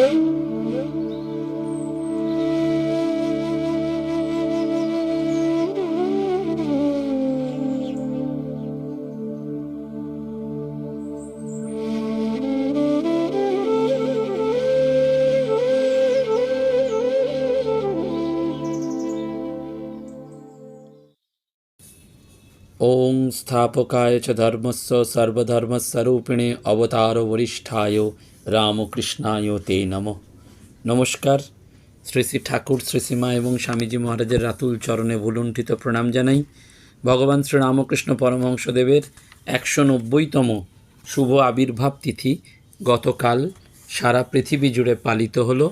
ఓం స్థాపకాయ చ ధర్మస్వ సర్వధర్మస్వరూపిణి అవతార వరిష్టాయో রামকৃষ্ণায় তে নম। নমস্কার। শ্রী শ্রী ঠাকুর, শ্রী শ্রীমা এবং স্বামীজি মহারাজের রাতুল চরণে ভুলুণ্ঠিত প্রণাম জানাই। ভগবান শ্রী রামকৃষ্ণ পরমহংসদেবের একশো নব্বইতম শুভ আবির্ভাব তিথি গতকাল সারা পৃথিবী জুড়ে পালিত হলো।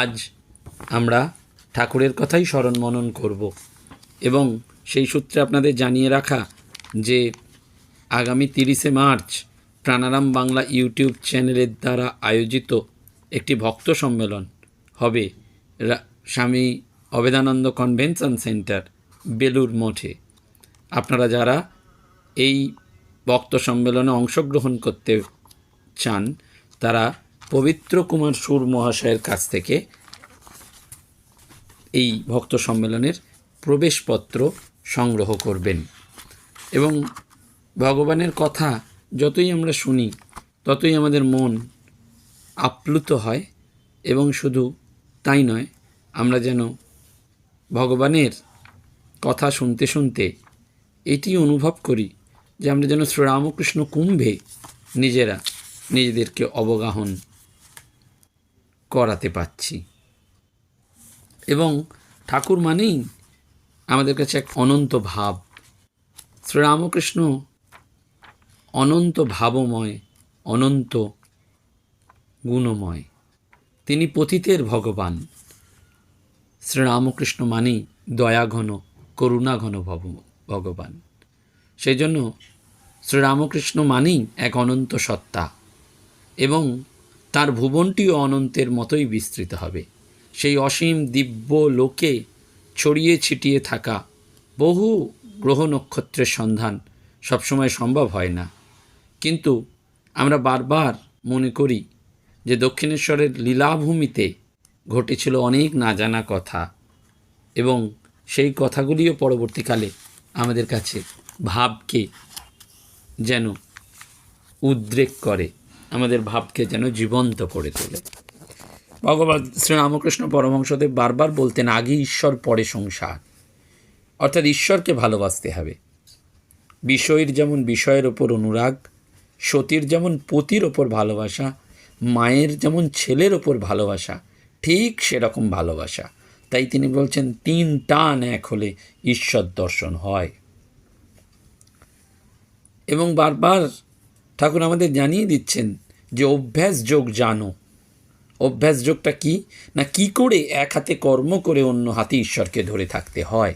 আজ আমরা ঠাকুরের কথাই স্মরণ মনন করব এবং সেই সূত্রে আপনাদের জানিয়ে রাখা যে আগামী তিরিশে মার্চ প্রাণারাম বাংলা ইউটিউব চ্যানেলের দ্বারা আয়োজিত একটি ভক্ত সম্মেলন হবে স্বামী অবেদানন্দ কনভেনশন সেন্টার বেলুর মঠে। আপনারা যারা এই ভক্ত সম্মেলনে অংশগ্রহণ করতে চান, তারা পবিত্র কুমার সুর মহাশয়ের কাছ থেকে এই ভক্ত সম্মেলনের প্রবেশপত্র সংগ্রহ করবেন। এবং ভগবানের কথা যতই আমরা শুনি, ততই আমাদের মন আপ্লুত হয় এবং শুধু তাই নয়, আমরা যেন ভগবানের কথা শুনতে শুনতে এটি অনুভব করি যে আমরা যেন শ্রীরামকৃষ্ণ কুম্ভে নিজেরা নিজেদেরকে অবগাহন করাতে পাচ্ছি এবং ঠাকুর মানেই আমাদের কাছে এক অনন্ত ভাব। শ্রীরামকৃষ্ণ অনন্ত ভাবময়, অনন্ত গুণময়। তিনি পতিতের ভগবান। শ্রীরামকৃষ্ণ মানেই দয়াঘন, করুণাঘন ভব, ভগবান। সেই জন্য শ্রীরামকৃষ্ণ মানেই এক অনন্ত সত্তা এবং তার ভুবনটিও অনন্তের মতোই বিস্তৃত হবে। সেই অসীম দিব্য লোকে ছড়িয়ে ছিটিয়ে থাকা বহু গ্রহ নক্ষত্রের সন্ধান সবসময় সম্ভব হয় না। কিন্তু আমরা বারবার মনে করি যে দক্ষিণেশ্বরের লীলাভূমিতে ঘটেছিল অনেক না জানা কথা এবং সেই কথাগুলিও পরবর্তীকালে আমাদের কাছে ভাবকে যেন উদ্রেক করে, আমাদের ভাবকে যেন জীবন্ত করে তোলে। ভগবান শ্রীরামকৃষ্ণ পরমহংসদেব বারবার বলতেন, আগে ঈশ্বর, পরে সংসার। অর্থাৎ ঈশ্বরকে ভালোবাসতে হবে। বিষয়ের যেমন বিষয়ের ওপর অনুরাগ সতীর যেমন পতির ওপর ভালোবাসা, মায়ের যেমন ছেলের ওপর ভালোবাসা, ঠিক সেরকম ভালোবাসা। তাই তিনি বলছেন, তিন টান এক হলে ঈশ্বর দর্শন হয়। এবং বারবার ঠাকুর আমাদের জানিয়ে দিচ্ছেন যে, অভ্যাস যোগ জানো। অভ্যাস যোগটা কি? না কি করে এক হাতে কর্ম করে অন্য হাতে ঈশ্বরকে ধরে থাকতে হয়?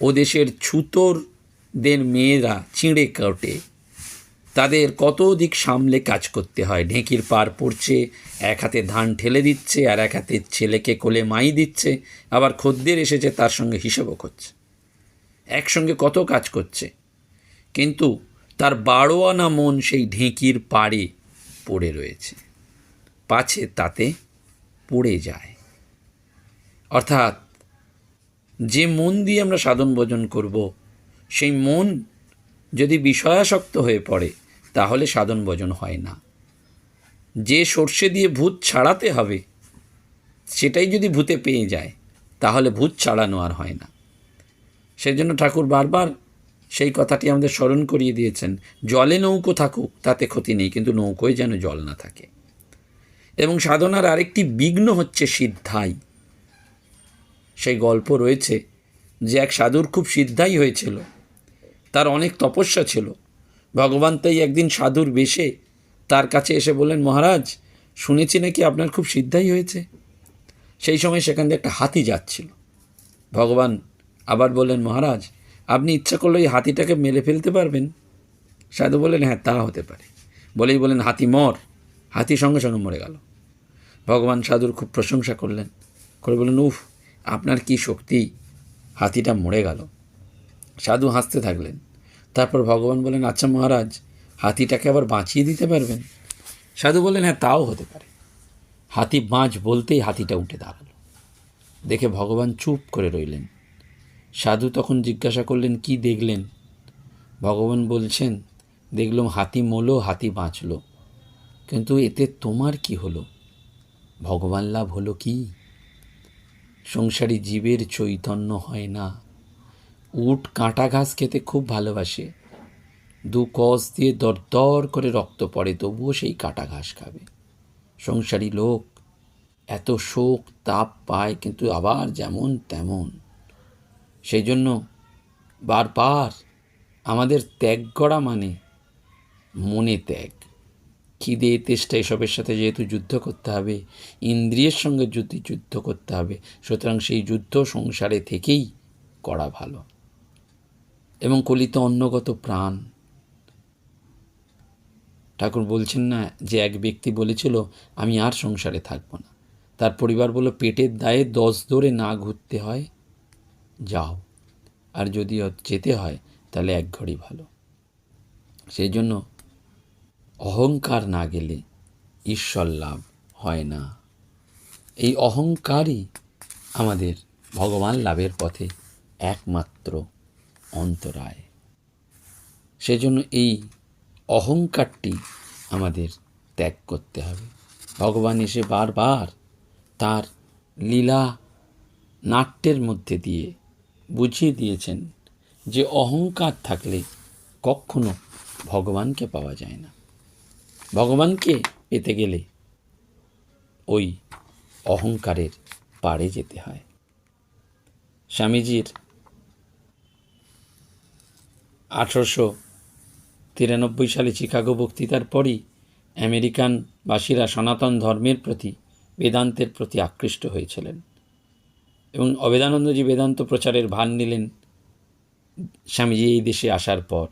ও দেশের ছুতোরদের মেয়েরা চিঁড়ে কাটে। তাদের কত দিক সামলে কাজ করতে হয়? ঢেঁকির পার পড়ছে, এক হাতে ধান ঠেলে দিচ্ছে আর এক হাতে ছেলেকে কোলে মাই দিচ্ছে। আবার খদ্দের এসেছে, তার সঙ্গে হিসেবও করছে। একসঙ্গে কত কাজ করছে? কিন্তু তার বারো আনা মন সেই ঢেঁকির পাড়ে পড়ে রয়েছে। পাছে তাতে পড়ে যায়। অর্থাৎ যে মন দিয়ে আমরা সাধন ভোজন করব, সেই মন যদি বিষয়াসক্ত হয়ে পড়ে তাহলে সাধন ভোজন হয় না। যে সর্ষে দিয়ে ভূত ছাড়াতে হবে, সেটাই যদি ভূতে পেয়ে যায়, তাহলে ভূত ছাড়ানো আর হয় না। সেই জন্য ঠাকুর বারবার সেই কথাটি আমাদের স্মরণ করিয়ে দিয়েছেন, জলে নৌকো থাকুক, তাতে ক্ষতি নেই, কিন্তু নৌকোয় যেন জল না থাকে। এবং সাধনার আরেকটি বিঘ্ন হচ্ছে সিদ্ধাই। সেই গল্প রয়েছে যে এক সাধুর খুব সিদ্ধাই হয়েছিল, তার অনেক তপস্যা ছিল ভগবান তাই একদিন সাধুর বেশে তার কাছে এসে বললেন, মহারাজ, শুনেছি নাকি আপনার খুব সিদ্ধাই হয়েছে? সেই সময় সেখান দিয়ে একটা হাতি যাচ্ছিল। ভগবান আবার বললেন, মহারাজ, আপনি ইচ্ছা করলে এই হাতিটাকে মেরে ফেলতে পারবেন। সাধু বললেন হ্যাঁ তা হতে পারে। বলেই বলেন হাতি মর। হাতি সঙ্গে সঙ্গে মরে গেল। ভগবান সাধুর খুব প্রশংসা করলেন। করে বললেন, উফ, আপনার কি শক্তি? হাতিটা মরে গেল। সাধু হাসতে থাকলেন। তারপর ভগবান বলেন আচ্ছা মহারাজ, হাতিটাকে আবার বাঁচিয়ে দিতে পারবেন? সাধু বললেন হ্যাঁ তাও হতে পারে। হাতি বাঁচ বলতেই হাতিটা উঠে দাঁড়াল। দেখে ভগবান চুপ করে রইলেন। সাধু তখন জিজ্ঞাসা করলেন, কি দেখলেন? ভগবান বলছেন, দেখলাম হাতি মলো, হাতি বাঁচলো। কিন্তু এতে তোমার কি হলো? ভগবান লাভ হলো কি? সংসারী জীবের চৈতন্য হয় না। উট, কাঁটা ঘাস খেতে খুব ভালোবাসে। দু কস দিয়ে দরদর করে রক্ত পড়ে, তবুও সেই কাঁটা ঘাস খাবে। সংসারী লোক এত শোক তাপ পায়, কিন্তু আবার যেমন তেমন। সেই জন্য বারবার আমাদের ত্যাগ করা মানে মনে ত্যাগ। খিদে, তেষ্টা এসবের সাথে যেহেতু যুদ্ধ করতে হবে, ইন্দ্রিয়ের সঙ্গে যদি যুদ্ধ করতে হবে, সুতরাং সেই যুদ্ধ সংসারে থেকেই করা ভালো। এবং কলিত অন্নগত প্রাণ। ঠাকুর বলছেন না যে এক ব্যক্তি বলেছিল, আমি আর সংসারে থাকব না। তার পরিবার বলল, পেটের দায়ে দশ দৌড়ে না ঘুরতে হয়, যাও। আর যদি যেতে হয়, তাহলে এক ঘড়ি ভালো। সেই জন্য অহংকার না গেলে ঈশ্বর লাভ হয় না। এই অহংকারই আমাদের ভগবান লাভের পথে একমাত্র অন্তরায়। সেজন্য এই অহংকারটি আমাদের ত্যাগ করতে হবে। ভগবান এসে বারবার তার লীলা নাট্যের মধ্যে দিয়ে বুঝিয়ে দিয়েছেন যে অহংকার থাকলে কখনো ভগবানকে পাওয়া যায় না। ভগবানকে পেতে গেলে ওই অহংকারের পাড়ে যেতে হয়। স্বামীজির আঠারোশো তিরানব্বই সালে চিকাগো বক্তৃতার পরই আমেরিকানবাসীরা সনাতন ধর্মের প্রতি, বেদান্তের প্রতি আকৃষ্ট হয়েছিলেন এবং অবেদানন্দজি বেদান্ত প্রচারের ভার নিলেন স্বামীজি এই দেশে আসার পর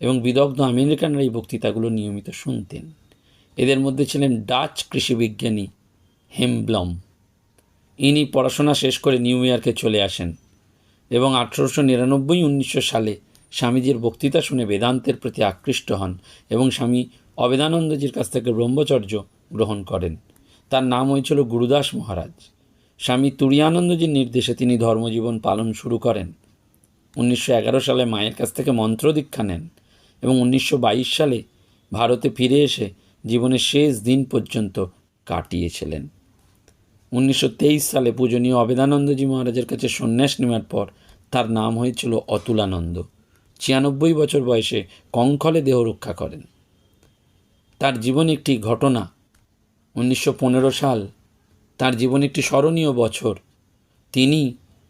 এবং বিদগ্ধ আমেরিকানরা এই বক্তৃতাগুলো নিয়মিত শুনতেন। এদের মধ্যে ছিলেন ডাচ কৃষিবিজ্ঞানী হেমব্লম। ইনি পড়াশোনা শেষ করে নিউ ইয়র্কে চলে আসেন এবং আঠেরোশো নিরানব্বই উনিশশো সালে স্বামীজির বক্তৃতা শুনে বেদান্তের প্রতি আকৃষ্ট হন এবং স্বামী অবেদানন্দজির কাছ থেকে ব্রহ্মচর্য গ্রহণ করেন। তার নাম হয়েছিল গুরুদাস মহারাজ। স্বামী তুরিয়ানন্দজির নির্দেশে তিনি ধর্মজীবন পালন শুরু করেন। উনিশশো এগারো সালে মায়ের কাছ থেকে মন্ত্র দীক্ষা নেন এবং উনিশশো বাইশ সালে ভারতে ফিরে এসে জীবনের শেষ দিন পর্যন্ত কাটিয়েছিলেন। উনিশশো তেইশ সালে পূজনীয় অবেদানন্দজি মহারাজের কাছে সন্ন্যাস নেওয়ার পর তার নাম হয়েছিল অতুলানন্দ। ছিয়ানব্বই বছর বয়সে কঙ্খলে দেহ রক্ষা করেন। তার জীবন একটি ঘটনা, উনিশশো পনেরো সাল। তার জীবন একটি স্মরণীয় বছর। তিনি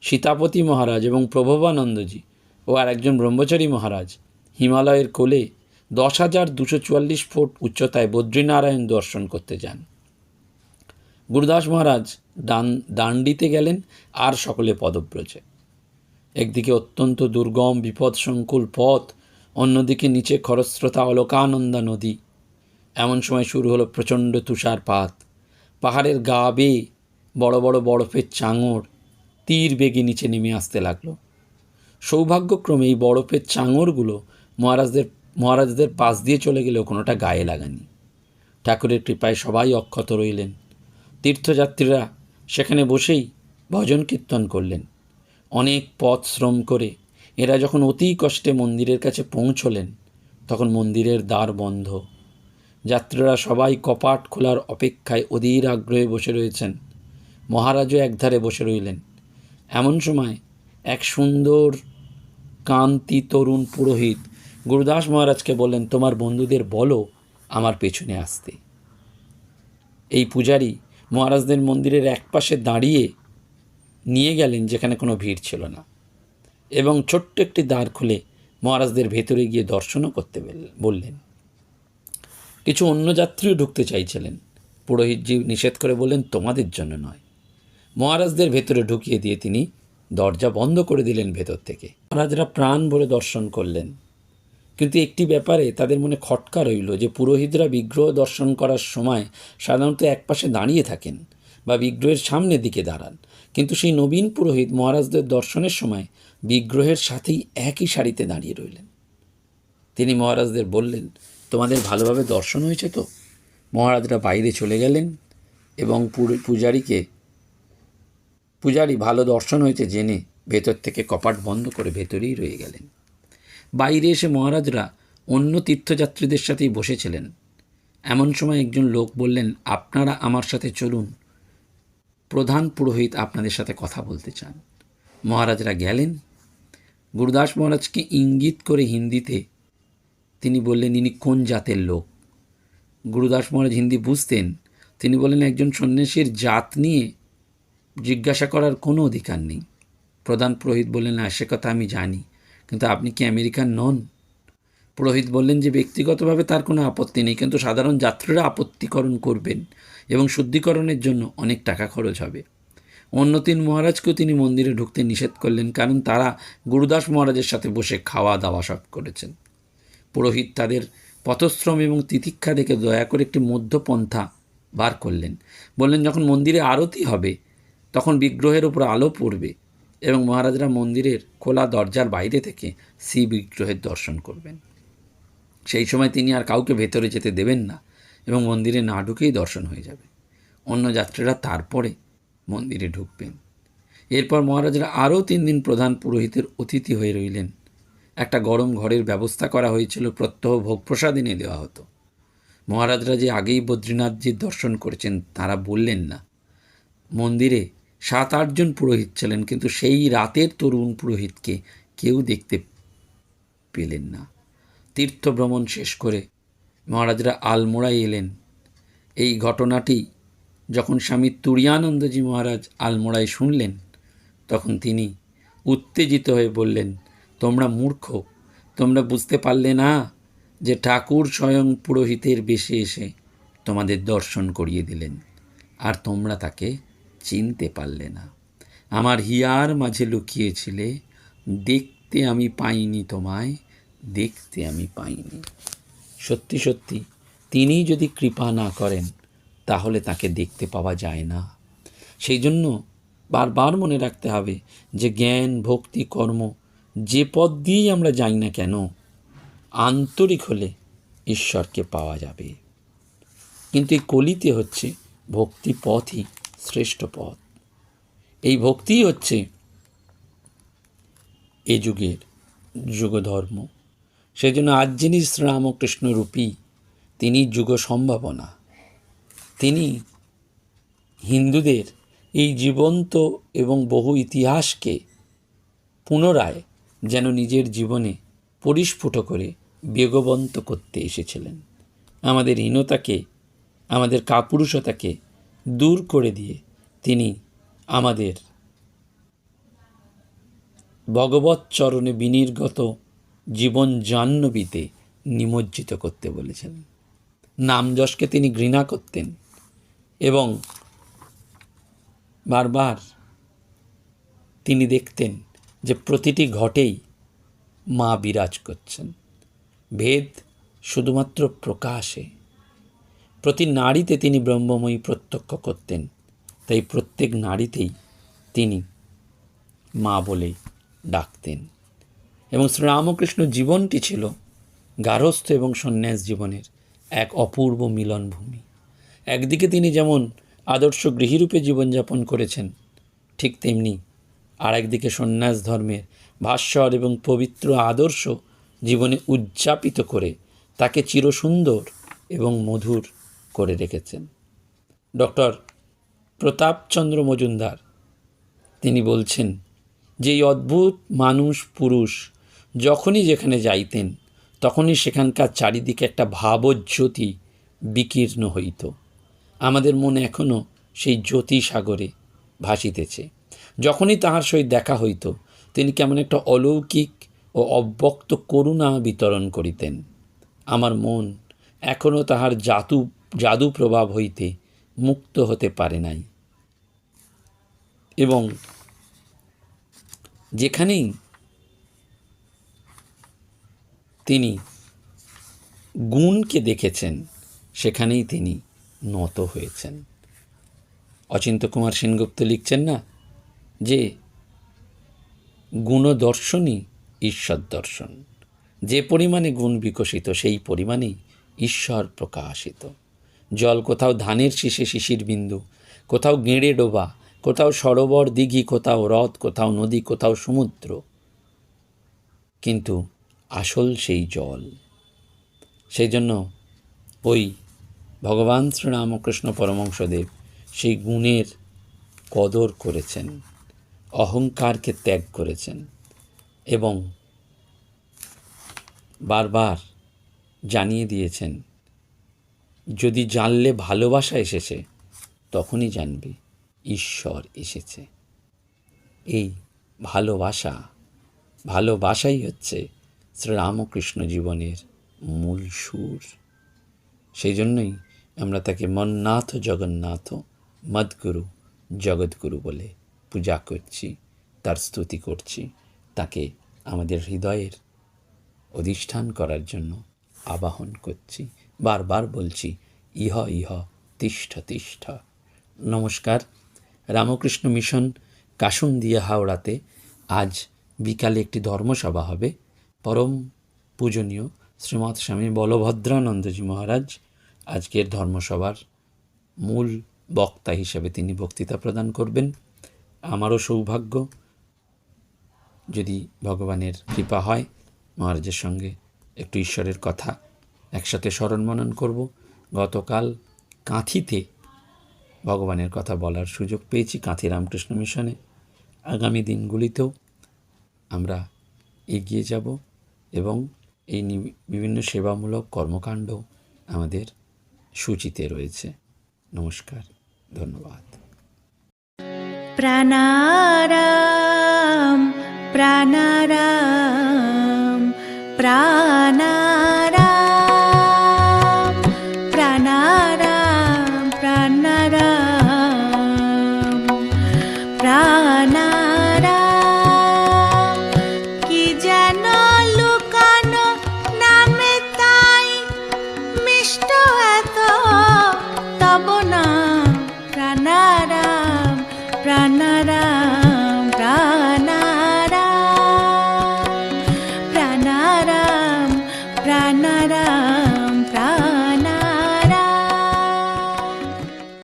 সীতাপতি মহারাজ এবং প্রভবানন্দজি ও আর একজন ব্রহ্মচারী মহারাজ হিমালয়ের কোলে দশ হাজার দুশো চুয়াল্লিশ ফুট উচ্চতায় বদ্রীনারায়ণ দর্শন করতে যান। গুরুদাস মহারাজ ডান দাণ্ডিতে গেলেন, আর সকলে পদব্রজে। একদিকে অত্যন্ত দুর্গম, বিপদসংকুল পথ, অন্যদিকে নিচে খরস্রোতা অলকানন্দা নদী। এমন সময় শুরু হলো প্রচণ্ড তুষারপাত। পাহাড়ের গা বেয়ে বড় বড় বরফের চাঙড় তীর বেগে নিচে নেমে আসতে লাগল। সৌভাগ্যক্রমে এই বরফের চাঙড়গুলো মহারাজদের মহারাজদের পাশ দিয়ে চলে গেলেও কোনোটা গায়ে লাগানি। ঠাকুরের কৃপায় সবাই অক্ষত রইলেন। তীর্থযাত্রীরা সেখানে বসেই ভজন কীর্তন করলেন। অনেক পথ শ্রম করে। এরা যখন অতি কষ্টে মন্দিরের কাছে পৌঁছলেন, তখন মন্দিরের দ্বার বন্ধ। যাত্রীরা সবাই কপাট খোলার অপেক্ষায় অধীর আগ্রহে বসে রয়েছেন। মহারাজও একধারে বসে রইলেন। এমন সময় এক সুন্দর কান্তি তরুণ পুরোহিত গুরুদাস মহারাজকে বললেন, তোমার বন্ধুদের বলো আমার পেছনে আসতে। এই পূজারি মহারাজদের মন্দিরের একপাশে দাঁড়িয়ে নিয়ে গেলেন যেখানে কোনো ভিড় ছিল না। এবং ছোট্ট একটি দ্বার খুলে মহারাজদের ভেতরে গিয়ে দর্শনও করতে বললেন। কিছু অন্য যাত্রীও ঢুকতে চাইছিলেন। পুরোহিতজি নিষেধ করে বললেন, তোমাদের জন্য নয়। মহারাজদের ভেতরে ঢুকিয়ে দিয়ে তিনি দরজা বন্ধ করে দিলেন ভেতর থেকে। মহারাজরা প্রাণ ভরে দর্শন করলেন। কিন্তু একটি ব্যাপারে তাদের মনে খটকা রইল যে, পুরোহিতরা বিগ্রহ দর্শন করার সময় সাধারণত একপাশে দাঁড়িয়ে থাকেন বা বিগ্রহের সামনের দিকে দাঁড়ান। কিন্তু সেই নবীন পুরোহিত মহারাজদের দর্শনের সময় বিগ্রহের সাথেই একই সারিতে দাঁড়িয়ে রইলেন। তিনি মহারাজদের বললেন, তোমাদের ভালোভাবে দর্শন হয়েছে তো? মহারাজরা বাইরে চলে গেলেন এবং পূজারীকে, পূজারী ভালো দর্শন হয়েছে জেনে ভেতর থেকে কপাট বন্ধ করে ভেতরেই রয়ে গেলেন। বাইরে এসে মহারাজরা অন্য তীর্থযাত্রীদের সাথেই বসেছিলেন। এমন সময় একজন লোক বললেন, আপনারা আমার সাথে চলুন। প্রধান পুরোহিত আপনাদের সাথে কথা বলতে চান। মহারাজরা গেলেন। গুরুদাস মহারাজকে ইঙ্গিত করে হিন্দিতে তিনি বললেন, ইনি কোন জাতের লোক? গুরুদাস মহারাজ হিন্দি বুঝতেন। তিনি বললেন, একজন সন্ন্যাসীর জাত নিয়ে জিজ্ঞাসা করার কোনো অধিকার নেই। প্রধান পুরোহিত বললেন, না, সে কথা আমি জানি, কিন্তু আপনি কি আমেরিকান নন? পুরোহিত বললেন, যে ব্যক্তিগতভাবে তার কোনো আপত্তি নেই, কিন্তু সাধারণ যাত্রীরা আপত্তিকরণ করবেন। এবং শুদ্ধিকরণের জন্য অনেক টাকা খরচ হবে। অন্য তিন মহারাজকেও তিনি মন্দিরে ঢুকতে নিষেধ করলেন, কারণ তারা গুরুদাস মহারাজের সাথে বসে খাওয়া দাওয়া সব করেছেন। পুরোহিত তাদের পথশ্রম এবং তিতিক্ষা দেখে দয়া করে একটি মধ্যপন্থা বার করলেন। বললেন, যখন মন্দিরে আরতি হবে, তখন বিগ্রহের উপর আলো পড়বে এবং মহারাজরা মন্দিরের খোলা দরজার বাইরে থেকে শ্রী বিগ্রহের দর্শন করবেন। সেই সময় তিনি আর কাউকে ভেতরে যেতে দেবেন না। এবং মন্দিরে না ঢুকেই দর্শন হয়ে যাবে। অন্য যাত্রীরা তারপরে মন্দিরে ঢুকবেন। এরপর মহারাজরা আরও তিন দিন প্রধান পুরোহিতের অতিথি হয়ে রইলেন। একটা গরম ঘরের ব্যবস্থা করা হয়েছিল, প্রত্যহ ভোগ প্রসাদ এনে দেওয়া হতো। মহারাজরা যে আগেই বদ্রীনাথজির দর্শন করেছেন, তারা বললেন না। মন্দিরে সাত আটজন পুরোহিত ছিলেন, কিন্তু সেই রাতের তরুণ পুরোহিতকে কেউ দেখতে পেলেন না। তীর্থ ভ্রমণ শেষ করে মহারাজরা আলমোড়ায় এলেন। এই ঘটনাটি যখন স্বামী তুরিয়ানন্দজি মহারাজ আলমোড়ায় শুনলেন, তখন তিনি উত্তেজিত হয়ে বললেন, তোমরা মূর্খ, তোমরা বুঝতে পারলে না যে ঠাকুর স্বয়ং পুরোহিতের বেশে এসে তোমাদের দর্শন করিয়ে দিলেন, আর তোমরা তাকে চিনতে পারলে না। আমার হিয়ার মাঝে লুকিয়েছিলে, দেখতে আমি পাইনি তোমায়, দেখতে আমি পাইনি। সত্যি সত্যি তিনি যদি কৃপা না করেন, তাহলে তাকে দেখতে পাওয়া যায় না। সেই জন্য বারবার মনে রাখতে হবে যে জ্ঞান, ভক্তি, কর্ম যে পথ দিয়েই আমরা যাই না কেন, আন্তরিক হলে ঈশ্বরকে পাওয়া যাবে। কিন্তু এই কলিতে হচ্ছে ভক্তি পথই শ্রেষ্ঠ পথ। এই ভক্তিই হচ্ছে এ যুগের যুগধর্ম। সেই জন্য আজ যিনি শ্রীরামকৃষ্ণ রূপী, তিনি যুগ সম্ভাবনা। তিনি হিন্দুদের এই জীবন্ত এবং বহু ইতিহাসকে পুনরায় যেন নিজের জীবনে পরিস্ফুট করে বেগবন্ত করতে এসেছিলেন। আমাদের হীনতাকে, আমাদের কাপুরুষতাকে দূর করে দিয়ে তিনি আমাদের ভগবত চরণে বিনির্গত জীবন জাহ্নবীতে নিমজ্জিত করতে বলেছেন। নাম যশকে তিনি ঘৃণা করতেন এবং বারবার তিনি দেখতেন যে প্রতিটি ঘটেই মা বিরাজ করছেন। ভেদ শুধুমাত্র প্রকাশে। প্রতি নারীতে তিনি ব্রহ্মময়ী প্রত্যক্ষ করতেন, তাই প্রত্যেক নারীতেই তিনি মা বলে ডাকতেন। এবং শ্রীরামকৃষ্ণ জীবনটি ছিল গার্হস্থ্য এবং সন্ন্যাস জীবনের এক অপূর্ব মিলনভূমি। একদিকে তিনি যেমন আদর্শ গৃহীরূপে জীবনযাপন করেছেন, ঠিক তেমনি আর একদিকে সন্ন্যাস ধর্মের ভাস্বর এবং পবিত্র আদর্শ জীবনে উদযাপিত করে তাকে চিরসুন্দর এবং মধুর করে রেখেছেন। ডক্টর প্রতাপচন্দ্র মজুমদার, তিনি বলছেন যে এই অদ্ভুত মানুষ পুরুষ যখনই যেখানে যাইতেন, তখনই সেখানকার চারিদিকে একটা ভাবজ্যোতি বিকীর্ণ হইত। আমাদের মনে এখনও সেই জ্যোতি সাগরে ভাসিতেছে। যখনই তাহার সহিত দেখা হইত, তিনি কেমন একটা অলৌকিক ও অব্যক্ত করুণা বিতরণ করিতেন। আমার মন এখনও তাহার জাদু জাদু প্রভাব হইতে মুক্ত হতে পারে নাই। এবং যেখানেই তিনি গুণকে দেখেছেন, সেখানেই তিনি নত হয়েছেন। অচিন্ত কুমার সেনগুপ্ত লিখছেন না যে, গুণদর্শনই ঈশ্বর দর্শন। যে পরিমাণে গুণ বিকশিত, সেই পরিমাণেই ঈশ্বর প্রকাশিত। জল কোথাও ধানের শীষে শিশির বিন্দু, কোথাও গেঁড়ে ডোবা, কোথাও সরোবর দিঘি, কোথাও হ্রদ, কোথাও নদী, কোথাও সমুদ্র। কিন্তু আসল সেই জল। সেই জন্য ওই ভগবান শ্রীরামকৃষ্ণ পরমংশদেব সেই গুণের কদর করেছেন, অহংকারকে ত্যাগ করেছেন এবং বারবার জানিয়ে দিয়েছেন, যদি জানলে ভালোবাসা এসেছে, তখনই জানবে ঈশ্বর এসেছে। এই ভালোবাসা, ভালোবাসাই হচ্ছে শ্রীরামকৃষ্ণ জীবনের মূল সুর। সেই জন্যই আমরা তাকে মন্নাথ জগন্নাথ মদগুরু জগৎগুরু বলে পূজা করছি, তার স্তুতি করছি, তাকে আমাদের হৃদয়ের অধিষ্ঠান করার জন্য আবাহন করছি। বারবার বলছি, ইহ ইহ তিষ্ঠ তিষ্ঠ। নমস্কার, রামকৃষ্ণ মিশন কাসুন্দিয়া হাওড়াতে আজ বিকালে একটি ধর্মসভা হবে। পরম পূজনীয় শ্রীমৎ স্বামী বলভদ্রানন্দজি মহারাজ আজকের ধর্মসভার মূল বক্তা হিসেবে তিনি বক্তৃতা প্রদান করবেন। আমারও সৌভাগ্য যদি ভগবানের কৃপা হয়, মহারাজের সঙ্গে একটু ঈশ্বরের কথা একসাথে স্মরণ মনন করব। গতকাল কাঁথিতে ভগবানের কথা বলার সুযোগ পেয়েছি কাঁথি রামকৃষ্ণ মিশনে। আগামী দিনগুলিতেও আমরা এগিয়ে যাব। এবং এই বিভিন্ন সেবামূলক কর্মকাণ্ড আমাদের সূচিতে রয়েছে। নমস্কার ধন্যবাদ। প্রাণারাম প্রাণারাম প্রাণা